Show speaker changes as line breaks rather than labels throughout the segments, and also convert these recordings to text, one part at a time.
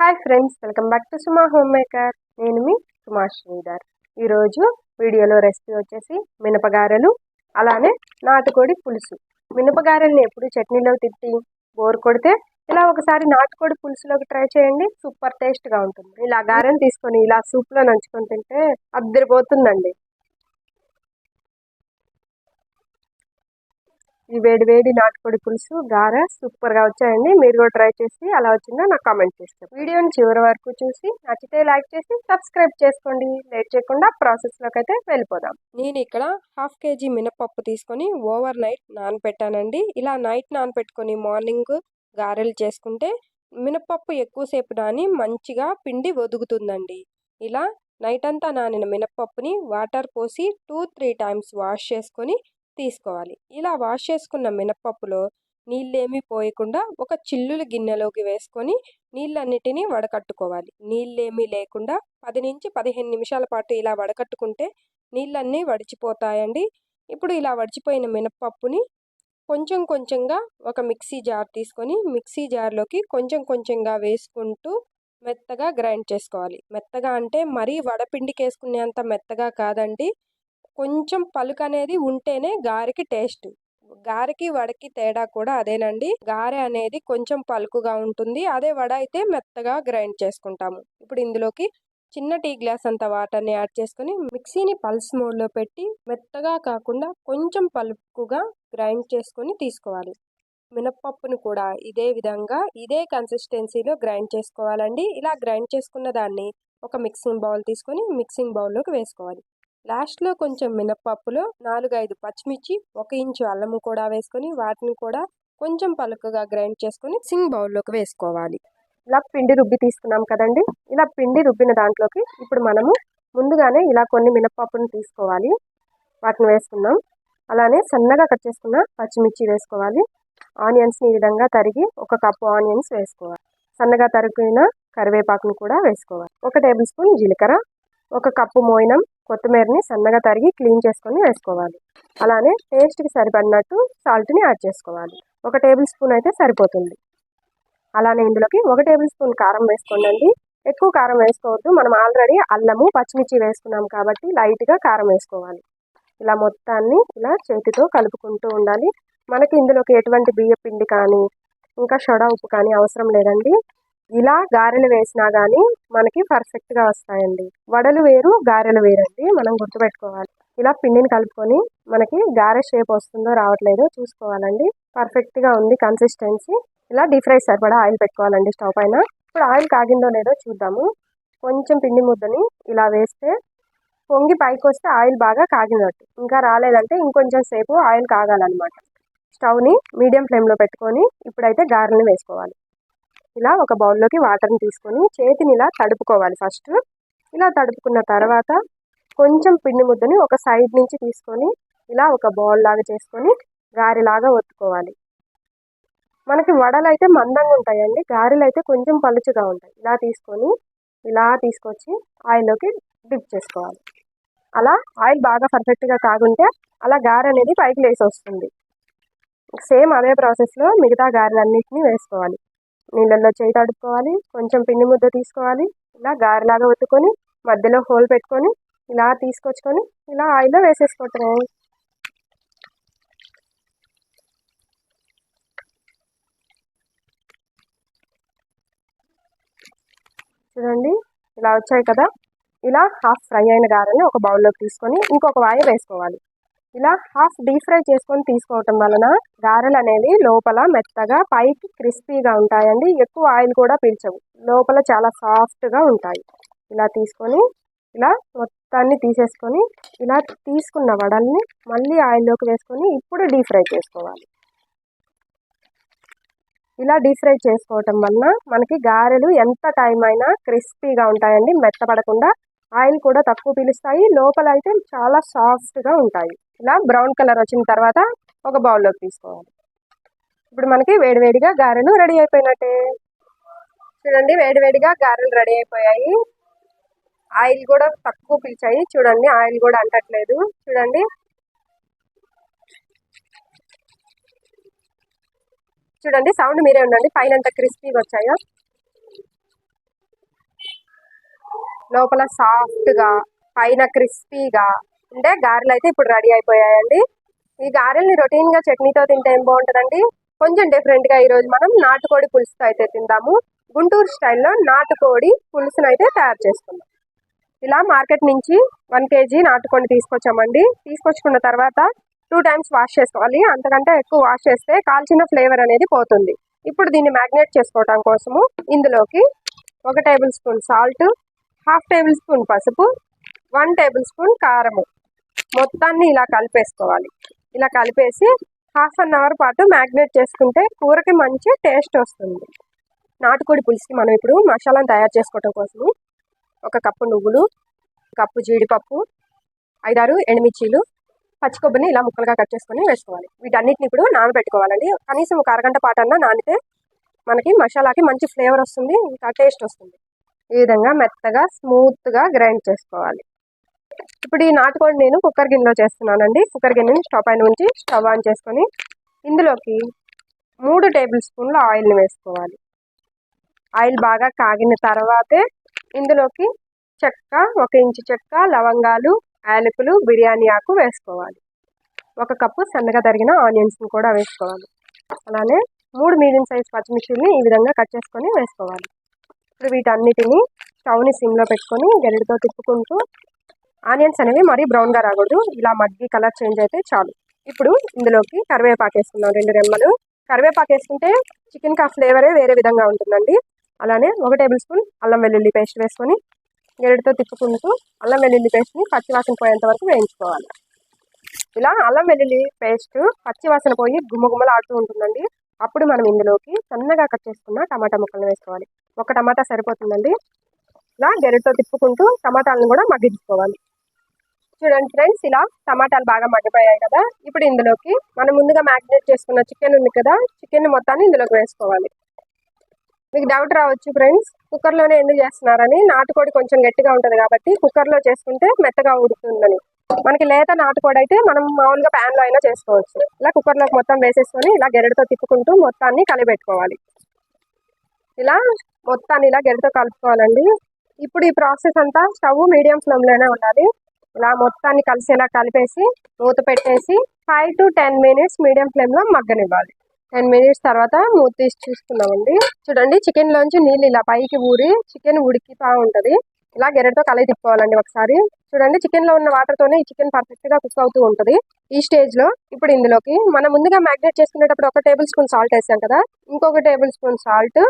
Hi friends welcome back to Suma homemaker నేను మీ సుమా శ్రీధర్. ఈరోజు వీడియోలో రెసిపీ వచ్చేసి మినపగారెలు అలానే నాటుకోడి పులుసు. మినపగారెల్ని ఎప్పుడు చట్నీలో తిట్టి బోర్ కొడితే ఇలా ఒకసారి నాటుకోడి పులుసులోకి ట్రై చేయండి సూపర్ టేస్ట్గా ఉంటుంది. ఇలా గారెలు తీసుకొని ఇలా సూప్లో నంచుకొని తింటే అద్దరిపోతుందండి. ఈ వేడి వేడి నాటుకోడి పులుసు గార సూపర్గా వచ్చాయండి. మీరు కూడా ట్రై చేసి అలా వచ్చిందో నాకు కామెంట్ చేస్తారు వీడియోని చివరి వరకు చూసి నచ్చితే లైక్ చేసి సబ్స్క్రైబ్ చేసుకోండి. లేట్ చేయకుండా ప్రాసెస్లోకి అయితే వెళ్ళిపోదాం. నేను ఇక్కడ హాఫ్ కేజీ మినపప్పు తీసుకొని ఓవర్ నైట్ నానపెట్టానండి ఇలా నైట్ నానపెట్టుకొని మార్నింగ్ గారెలు చేసుకుంటే మినపప్పు ఎక్కువసేపు నాని మంచిగా పిండి ఒదుగుతుందండి. ఇలా నైట్ అంతా నానిన మినపప్పుని వాటర్ పోసి టూ త్రీ టైమ్స్ వాష్ చేసుకొని తీసుకోవాలి. ఇలా వాష్ చేసుకున్న మినప్పప్పులో నీళ్ళేమీ పోయకుండా ఒక చిల్లుల గిన్నెలోకి వేసుకొని నీళ్ళన్నిటినీ వడకట్టుకోవాలి. నీళ్ళేమీ లేకుండా పది నుంచి పదిహేను నిమిషాల పాటు ఇలా వడకట్టుకుంటే నీళ్ళన్నీ వడిచిపోతాయండి. ఇప్పుడు ఇలా వడిచిపోయిన మినప్పప్పుని కొంచెం కొంచెంగా ఒక మిక్సీ జార్ తీసుకొని మిక్సీ జార్లోకి కొంచెం కొంచెంగా వేసుకుంటూ మెత్తగా గ్రైండ్ చేసుకోవాలి. మెత్తగా అంటే మరీ వడపిండికి వేసుకునేంత మెత్తగా కాదండి. కొంచెం పలుకు అనేది ఉంటేనే గారెకి టేస్ట్. గారెకి వడకి తేడా కూడా అదేనండి. గారె అనేది కొంచెం పలుకుగా ఉంటుంది. అదే వడ అయితే మెత్తగా గ్రైండ్ చేసుకుంటాము. ఇప్పుడు ఇందులోకి చిన్న టీ గ్లాస్ అంత వాటర్ని యాడ్ చేసుకుని మిక్సీని పల్స్ మోడ్లో పెట్టి మెత్తగా కాకుండా కొంచెం పలుకుగా గ్రైండ్ చేసుకొని తీసుకోవాలి. మినప్పప్పును కూడా ఇదే విధంగా ఇదే కన్సిస్టెన్సీలో గ్రైండ్ చేసుకోవాలండి. ఇలా గ్రైండ్ చేసుకున్న దాన్ని ఒక మిక్సింగ్ బౌల్ తీసుకొని మిక్సింగ్ బౌల్లోకి వేసుకోవాలి. లాస్ట్లో కొంచెం మినప్పప్పులో నాలుగైదు పచ్చిమిర్చి ఒక ఇంచు అల్లము కూడా వేసుకొని వాటిని కూడా కొంచెం పలుకగా గ్రైండ్ చేసుకొని సింగ్ బౌల్లోకి వేసుకోవాలి. ఇలా పిండి రుబ్బి తీసుకున్నాం కదండి. ఇలా పిండి రుబ్బిన దాంట్లోకి ఇప్పుడు మనము ముందుగానే ఇలా కొన్ని మినప్పప్పును తీసుకోవాలి. వాటిని వేసుకుందాం. అలానే సన్నగా కట్ చేసుకున్న పచ్చిమిర్చి వేసుకోవాలి. ఆనియన్స్ని ఈ విధంగా తరిగి ఒక కప్పు ఆనియన్స్ వేసుకోవాలి. సన్నగా తరిగిన కరివేపాకును కూడా వేసుకోవాలి. ఒక టేబుల్ స్పూన్ జీలకర్ర ఒక కప్పు మోయినం కొత్తిమీరని సన్నగా తరిగి క్లీన్ చేసుకొని వేసుకోవాలి. అలానే టేస్ట్కి సరిపడినట్టు సాల్ట్ని యాడ్ చేసుకోవాలి. ఒక టేబుల్ స్పూన్ అయితే సరిపోతుంది. అలానే ఇందులోకి ఒక టేబుల్ స్పూన్ కారం వేసుకోండి ఎక్కువ కారం వేసుకోవద్దు. మనం ఆల్రెడీ అల్లము పచ్చిమిర్చి వేసుకున్నాం కాబట్టి లైట్గా కారం వేసుకోవాలి. ఇలా మొత్తాన్ని ఇలా చేతితో కలుపుకుంటూ ఉండాలి. మనకి ఇందులోకి ఎటువంటి బియ్య పిండి కానీ ఇంకా షొడా ఉప్పు కానీ అవసరం లేదండి. ఇలా గారెలు వేసినా కానీ మనకి పర్ఫెక్ట్గా వస్తాయండి. వడలు వేరు గారెలు వేరండి. మనం గుర్తుపెట్టుకోవాలి. ఇలా పిండిని కలుపుకొని మనకి గారె షేప్ వస్తుందో రావట్లేదో చూసుకోవాలండి. పర్ఫెక్ట్గా ఉంది కన్సిస్టెన్సీ ఇలా డీప్ ఫ్రై సరిపడా ఆయిల్ పెట్టుకోవాలండి స్టవ్ పైన. ఇప్పుడు ఆయిల్ కాగిందో లేదో చూద్దాము. కొంచెం పిండి ముద్దని ఇలా వేస్తే పొంగి పైకి వస్తే ఆయిల్ బాగా కాగినట్టు. ఇంకా రాలేదంటే ఇంకొంచెం సేపు ఆయిల్ కాగాలన్నమాట. స్టవ్ని మీడియం ఫ్లేమ్లో పెట్టుకొని ఇప్పుడైతే గారెని వేసుకోవాలి. ఇలా ఒక బౌల్లోకి వాటర్ని తీసుకొని చేతిని ఇలా తడుపుకోవాలి ఫస్ట్ ఇలా తడుపుకున్న తర్వాత కొంచెం పిండి ముద్దని ఒక సైడ్ నుంచి తీసుకొని ఇలా ఒక బౌల్ లాగా చేసుకొని గారెలాగా ఒత్తుకోవాలి. మనకి వడలు అయితే మందంగా ఉంటాయండి. గారెలు అయితే కొంచెం పలుచుగా ఉంటాయి. ఇలా తీసుకొని ఇలా తీసుకొచ్చి ఆయిల్లోకి డిప్ చేసుకోవాలి. అలా ఆయిల్ బాగా పర్ఫెక్ట్గా కాగుంటే అలా గారె అనేది పైకి లేసి వస్తుంది సేమ్ అదే ప్రాసెస్లో మిగతా గారెలన్నింటినీ వేసుకోవాలి. నీళ్ళల్లో చేయి తడుపుకోవాలి కొంచెం పిండి ముద్ద తీసుకోవాలి ఇలా గారెలాగా ఒత్తుకొని మధ్యలో హోల్ పెట్టుకొని ఇలా తీసుకొచ్చుకొని ఇలా ఆయిల్లో వేసేసుకోవటమే. చూడండి ఇలా వచ్చాయి కదా. ఇలా హాఫ్ ఫ్రై అయిన గారెని ఒక బౌల్లోకి తీసుకొని ఇంకొక వాయి వేసుకోవాలి. ఇలా హాఫ్ డీప్ ఫ్రై చేసుకొని తీసుకోవటం వలన గారెలు అనేవి లోపల మెత్తగా పైకి క్రిస్పీగా ఉంటాయండి. ఎక్కువ ఆయిల్ కూడా పీల్చవు. లోపల చాలా సాఫ్ట్గా ఉంటాయి. ఇలా తీసుకొని ఇలా మొత్తాన్ని తీసేసుకొని ఇలా తీసుకున్న వడల్ని మళ్ళీ ఆయిల్లోకి వేసుకొని ఇప్పుడు డీప్ ఫ్రై చేసుకోవాలి. ఇలా డీప్ ఫ్రై చేసుకోవటం వలన మనకి గారెలు ఎంత టైం అయినా క్రిస్పీగా ఉంటాయండి. మెత్తపడకుండా ఆయిల్ కూడా తక్కువ పీలుస్తాయి. లోపల అయితే చాలా సాఫ్ట్గా ఉంటాయి. ఇలా బ్రౌన్ కలర్ వచ్చిన తర్వాత ఒక బౌల్లోకి తీసుకోవాలి. ఇప్పుడు మనకి వేడివేడిగా గారెలు రెడీ అయిపోయినట్టే. చూడండి వేడివేడిగా గారెలు రెడీ అయిపోయాయి. ఆయిల్ కూడా తక్కువ పిలిచాయి. చూడండి ఆయిల్ కూడా అంటట్లేదు. చూడండి. చూడండి సౌండ్ మీరే ఉండండి. పైన ఎంత క్రిస్పీగా వచ్చాయో. లోపల సాఫ్ట్గా పైన క్రిస్పీగా ఉండే గారెలు అయితే ఇప్పుడు రెడీ అయిపోయాయండి. ఈ గారెల్ని రొటీన్గా చట్నీతో తింటే ఏం బాగుంటుందండి? కొంచెం డిఫరెంట్గా ఈరోజు మనం నాటుకోడి పులుసుతో అయితే తిందాము. గుంటూరు స్టైల్లో నాటుకోడి పులుసును అయితే తయారు చేసుకుందాం. ఇలా మార్కెట్ నుంచి వన్ కేజీ నాటుకోడి తీసుకొచ్చామండి. తీసుకొచ్చుకున్న తర్వాత టూ టైమ్స్ వాష్ చేసుకోవాలి. అంతకంటే ఎక్కువ వాష్ చేస్తే కాల్చిన ఫ్లేవర్ అనేది పోతుంది. ఇప్పుడు దీన్ని మ్యాగ్నేట్ చేసుకోవటం కోసము ఇందులోకి ఒక tablespoon salt half tablespoon పసుపు వన్ టేబుల్ స్పూన్ కారము. మొత్తాన్ని ఇలా కలిపేసుకోవాలి. ఇలా కలిపేసి హాఫ్ అన్ అవర్ పాటు మ్యాగ్నేట్ చేసుకుంటే కూరకి మంచి టేస్ట్ వస్తుంది. నాటుకోడి పులుసుకి మనం ఇప్పుడు మసాలాను తయారు చేసుకోవటం కోసము ఒక కప్పు నువ్వులు కప్పు జీడిపప్పు ఐదారు ఎండుమిర్చీలు పచ్చి కొబ్బరిని ఇలా ముక్కలుగా కట్ చేసుకొని వేసుకోవాలి. వీటన్నిటిని ఇప్పుడు నానబెట్టుకోవాలండి. కనీసం ఒక అరగంట పాటన్నా నానితే మనకి మసాలాకి మంచి ఫ్లేవర్ వస్తుంది ఇంకా టేస్ట్ వస్తుంది. ఈ విధంగా మెత్తగా స్మూత్గా గ్రైండ్ చేసుకోవాలి. ఇప్పుడు ఈ నాటుకోడి నేను కుక్కర్ గిన్నెలో చేస్తున్నానండి. కుక్కర్ గిన్నెని స్టవ్ పైన ఉంచి స్టవ్ ఆన్ చేసుకొని ఇందులోకి మూడు టేబుల్ స్పూన్ల ఆయిల్ని వేసుకోవాలి. ఆయిల్ బాగా కాగిన తర్వాతే ఇందులోకి చెక్క ఒక ఇంచు చెక్క లవంగాలు యాలకులు బిర్యానీ ఆకు వేసుకోవాలి. ఒక కప్పు సన్నగా తరిగిన ఆనియన్స్ని కూడా వేసుకోవాలి. అలానే మూడు మీడియం సైజ్ పచ్చిమిర్చిని ఈ విధంగా కట్ చేసుకొని వేసుకోవాలి. ఇప్పుడు వీటన్నిటిని స్టవ్ని సిమ్లో పెట్టుకొని గరిటతో తిప్పుకుంటూ ఆనియన్స్ అనేవి మరీ బ్రౌన్గా రాకూడదు. ఇలా మగ్గి కలర్ చేంజ్ అయితే చాలు. ఇప్పుడు ఇందులోకి కరివేపాకు వేసుకున్నాం రెండు రెమ్మలు. కరివేపాకు వేసుకుంటే చికెన్కి ఆ ఫ్లేవరే వేరే విధంగా ఉంటుందండి. అలానే ఒక టేబుల్ స్పూన్ అల్లం వెల్లుల్లి పేస్ట్ వేసుకొని గరిటతో తిప్పుకుంటూ అల్లం వెల్లుల్లి పేస్ట్ని పచ్చివాసన పోయేంత వరకు వేయించుకోవాలి. ఇలా అల్లం వెల్లుల్లి పేస్ట్ పచ్చివాసన పోయి గుమ్మగుమ్మలు ఆడుతూ ఉంటుందండి. అప్పుడు మనం ఇందులోకి సన్నగా కట్ చేసుకున్న టమాటా ముక్కలను వేసుకోవాలి. ఒక టమాటా సరిపోతుందండి. ఇలా గరిటతో తిప్పుకుంటూ టమాటాలను కూడా మగ్గించుకోవాలి. చూడండి ఫ్రెండ్స్ ఇలా టమాటాలు బాగా మగ్గిపోయాయి కదా. ఇప్పుడు ఇందులోకి మనం ముందుగా మ్యాగ్నేట్ చేసుకున్న చికెన్ ఉంది కదా చికెన్ మొత్తాన్ని ఇందులోకి వేసుకోవాలి. మీకు డౌట్ రావచ్చు ఫ్రెండ్స్ కుక్కర్లోనే ఎందుకు చేస్తున్నారని. నాటుకోడి కొంచెం గట్టిగా ఉంటుంది కాబట్టి కుక్కర్లో చేసుకుంటే మెత్తగా ఉడుతుందని మనకి లేత నాటుకోడి అయితే మనం మామూలుగా ప్యాన్లో అయినా చేసుకోవచ్చు. ఇలా కుక్కర్లోకి మొత్తం వేసేసుకొని ఇలా గెరడితో తిప్పుకుంటూ మొత్తాన్ని కలిపెట్టుకోవాలి. ఇలా మొత్తాన్ని ఇలా గెరడితో కలుపుకోవాలండి. ఇప్పుడు ఈ ప్రాసెస్ అంతా స్టవ్ మీడియం ఫ్లేమ్లోనే ఉండాలి. ఇలా మొత్తాన్ని కలిసేలా కలిపేసి మూత పెట్టేసి five to ten minutes medium ఫ్లేమ్లో మగ్గనివ్వాలి. టెన్ మినిట్స్ తర్వాత మూత తీసి చూసుకున్నామండి చూడండి చికెన్లోంచి నీళ్ళు ఇలా పైకి ఊరి చికెన్ ఉడికితా ఉంటుంది. ఇలా గెరెడ్తో కలయి తిప్పుకోవాలండి ఒకసారి. చూడండి చికెన్లో ఉన్న వాటర్తోనే ఈ చికెన్ పర్ఫెక్ట్గా కుక్ అవుతూ ఉంటుంది. ఈ స్టేజ్లో ఇప్పుడు ఇందులోకి మనం ముందుగా మ్యాగ్నేట్ చేసుకునేటప్పుడు ఒక టేబుల్ స్పూన్ సాల్ట్ వేసాం కదా ఇంకొక టేబుల్ స్పూన్ సాల్ట్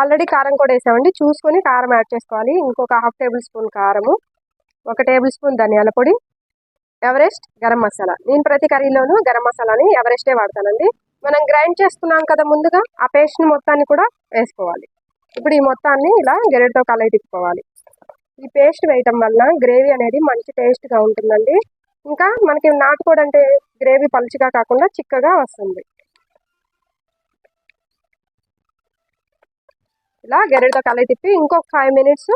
ఆల్రెడీ కారం కూడా వేసామండి. చూసుకొని కారం యాడ్ చేసుకోవాలి. ఇంకొక హాఫ్ టేబుల్ స్పూన్ కారము. ఒక టేబుల్ స్పూన్ ధనియాల పొడి ఎవరెస్ట్ గరం మసాలా. నేను ప్రతి కర్రీలోనూ గరం మసాలాని ఎవరెస్టే వాడతానండి. మనం గ్రైండ్ చేసుకున్నాం కదా ముందుగా ఆ పేస్ట్ని మొత్తాన్ని కూడా వేసుకోవాలి. ఇప్పుడు ఈ మొత్తాన్ని ఇలా గెరెడ్తో కలయి తిప్పుకోవాలి ఈ పేస్ట్ వేయటం వల్ల గ్రేవీ అనేది మంచి టేస్ట్గా ఉంటుందండి. ఇంకా మనకి నాటుకోడి అంటే గ్రేవీ పలుచగా కాకుండా చిక్కగా వస్తుంది. ఇలా గెరెడ్తో కలయి తిప్పి ఇంకొక ఫైవ్ మినిట్స్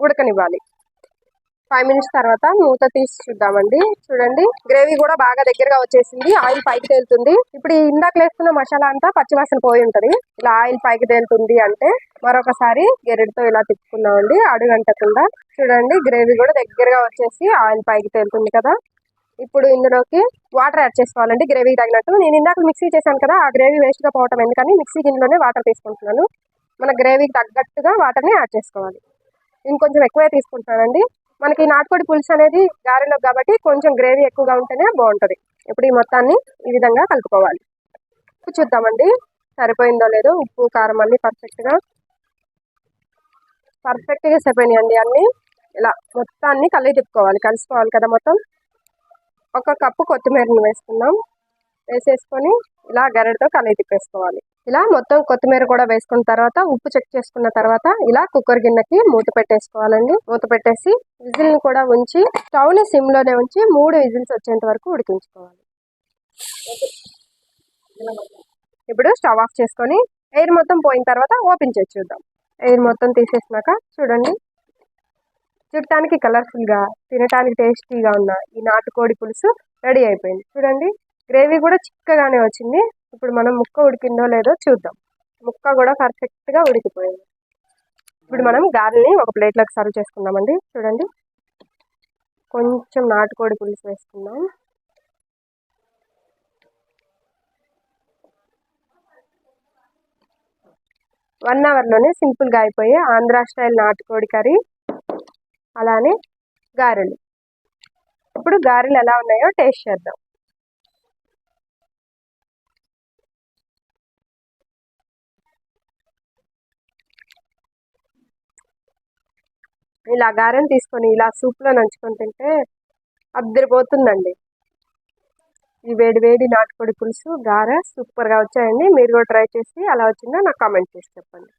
ఉడకనివ్వాలి. ఫైవ్ మినిట్స్ తర్వాత మూత తీసి చూద్దామండి. చూడండి. గ్రేవీ కూడా బాగా దగ్గరగా వచ్చేసింది. ఆయిల్ పైకి తేలుతుంది. ఇప్పుడు ఇందాక వేసుకున్న మసాలా అంతా పచ్చివాసన పోయి ఉంటది. ఇలా ఆయిల్ పైకి తేలుతుంది అంటే మరొకసారి గెరెడ్తో ఇలా తిప్పుకున్నామండి అడుగంటకుండా. చూడండి. గ్రేవీ కూడా దగ్గరగా వచ్చేసి ఆయిల్ పైకి తేలుతుంది కదా. ఇప్పుడు ఇందులోకి వాటర్ యాడ్ చేసుకోవాలండి. గ్రేవీ తగినట్టు. నేను ఇందాక మిక్సీ చేశాను కదా. ఆ గ్రేవీ వేస్ట్గా పోవటం ఎందుకని మిక్సీ గిన్నెలోనే వాటర్ తీసుకుంటున్నాను. మన గ్రేవీకి తగ్గట్టుగా వాటర్ని యాడ్ చేసుకోవాలి. ఇంకొంచెం ఎక్కువే తీసుకుంటున్నానండి. మనకి నాటుకోడి పులుసు అనేది గారెలో కాబట్టి కొంచెం గ్రేవీ ఎక్కువగా ఉంటేనే బాగుంటుంది. ఇప్పుడు ఈ మొత్తాన్ని ఈ విధంగా కలుపుకోవాలి. చూద్దామండి. సరిపోయిందో లేదో ఉప్పు కారం అన్నీ పర్ఫెక్ట్గా పర్ఫెక్ట్గా సరిపోయినాయండి అన్నీ. ఇలా మొత్తాన్ని కలిగి తిప్పుకోవాలి. కలుసుకోవాలి కదా మొత్తం. ఒక కప్పు కొత్తిమీరని వేసుకుందాం. వేసేసుకొని ఇలా గరెడతో కలయి తిప్పేసుకోవాలి. ఇలా మొత్తం కొత్తిమీర కూడా వేసుకున్న తర్వాత ఉప్పు చెక్ చేసుకున్న తర్వాత ఇలా కుక్కర్ గిన్నెకి మూత పెట్టేసుకోవాలండి. మూత పెట్టేసి విజిల్ని కూడా ఉంచి స్టవ్ని సిమ్లోనే ఉంచి మూడు విజిల్స్ వచ్చేంత వరకు ఉడికించుకోవాలి. ఇప్పుడు స్టవ్ ఆఫ్ చేసుకొని ఎయిర్ మొత్తం పోయిన తర్వాత ఓపెన్ చేసి చూద్దాం. ఎయిర్ మొత్తం తీసేసినాక చూడండి. చూడటానికి కలర్ఫుల్గా తినటానికి టేస్టీగా ఉన్న ఈ నాటుకోడి పులుసు రెడీ అయిపోయింది. చూడండి. గ్రేవీ కూడా చిక్కగానే వచ్చింది. ఇప్పుడు మనం ముక్క ఉడికిందో లేదో చూద్దాం. ముక్క కూడా పర్ఫెక్ట్గా ఉడికిపోయింది. ఇప్పుడు మనం గారెని ఒక ప్లేట్లోకి సర్వ్ చేసుకుందామండి. చూడండి. కొంచెం నాటుకోడి పులుసు వేసుకుందాం. వన్ అవర్లోనే సింపుల్గా అయిపోయే ఆంధ్ర స్టైల్ నాటుకోడి కర్రీ అలానే గారెలు. ఇప్పుడు గారెలు ఎలా ఉన్నాయో టేస్ట్ చేద్దాం. ఇలా గారెలు తీసుకొని ఇలా సూప్లో నంచుకొని తింటే అద్దరిపోతుందండి. ఈ వేడి వేడి నాటుకోడి పులుసు గారె సూపర్గా వచ్చాయండి. మీరు కూడా ట్రై చేసి అలా వచ్చిందో నాకు కామెంట్ చేసి చెప్పండి.